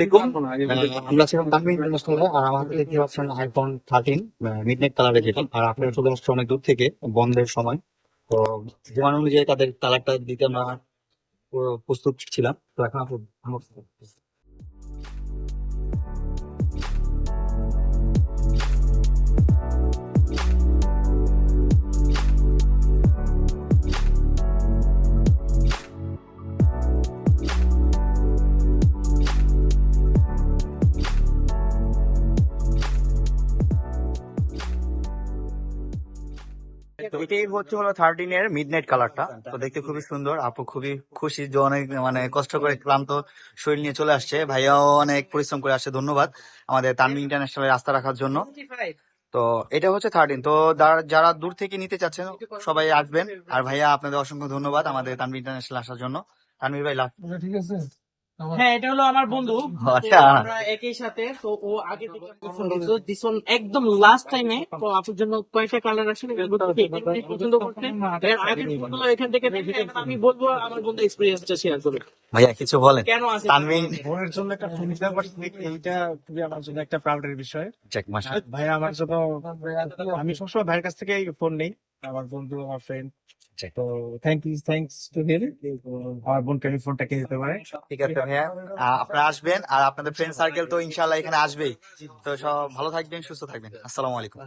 দেখুন আমরা ছিলাম তাকমিন ইন্টারন্যাশনালে আর আমাদের দেখতে পাচ্ছেন আইফোন থার্টিন মিডনাইট কালারে যেটা। আর আপনারা চলে আসছে অনেক দূর থেকে বন্ধের সময়। তো অনুযায়ী তাদের কালারটা দিতে আমরা পুরো প্রস্তুত ছিলাম। তো এখন তো এটাই হচ্ছে হলো থার্টিন এর মিডনাইট কালারটা তো দেখতে খুবই সুন্দর। আপু খুবই খুশি যে অনেক মানে কষ্ট করে ক্লান্ত শরীর নিয়ে চলে আসছে। ভাইয়াও অনেক পরিশ্রম করে আসছে ধন্যবাদ আমাদের তানভি ইন্টারন্যাশনাল রাস্তা রাখার জন্য। তো এটা হচ্ছে থার্টিন তো যারা- যারা দূর থেকে নিতে চাচ্ছেন সবাই আসবেন। আর ভাইয়া আপনাদের অসংখ্য ধন্যবাদ আমাদের তানভি ইন্টারন্যাশনাল আসার জন্য। তানভীর ভাই লাস্ট ঠিক আছে। হ্যাঁ এটা হলো আমার বন্ধু। আচ্ছা। আমরা একই সাথে তো ও আগে দিছন একদম লাস্ট টাইমে তো আপুর জন্য কয়েকটা কালার এমনি পছন্দ করতে। আগে এখান থেকে আমি বলব আমার বন্ধু এক্সপিরিয়েন্সটা শেয়ার করবে। ভাইয়া কিছু বলেন। কেন আছে? বোনের জন্য একটা ফোন দিতে পারছি এইটা খুবই আমার জন্য একটা প্রাউডের বিষয়। চেক মাসা ভাই আমার জন্য আমি সবসময় ভাইয়ের কাছ থেকে ফোন নেই। আমার বন্ধু আমার ফ্রেন্ড। তো thank you thanks to him আমার বোনকে আমি ফোনটা কিনে দিতে পারে। ঠিক আছে ভাইয়া। আপনারা আসবেন আর আপনাদের ফ্রেন্ড সার্কেল তো ইনশাল্লাহ এখানে আসবেই। তো সব ভালো থাকবেন সুস্থ থাকবেন। আসসালামু আলাইকুম।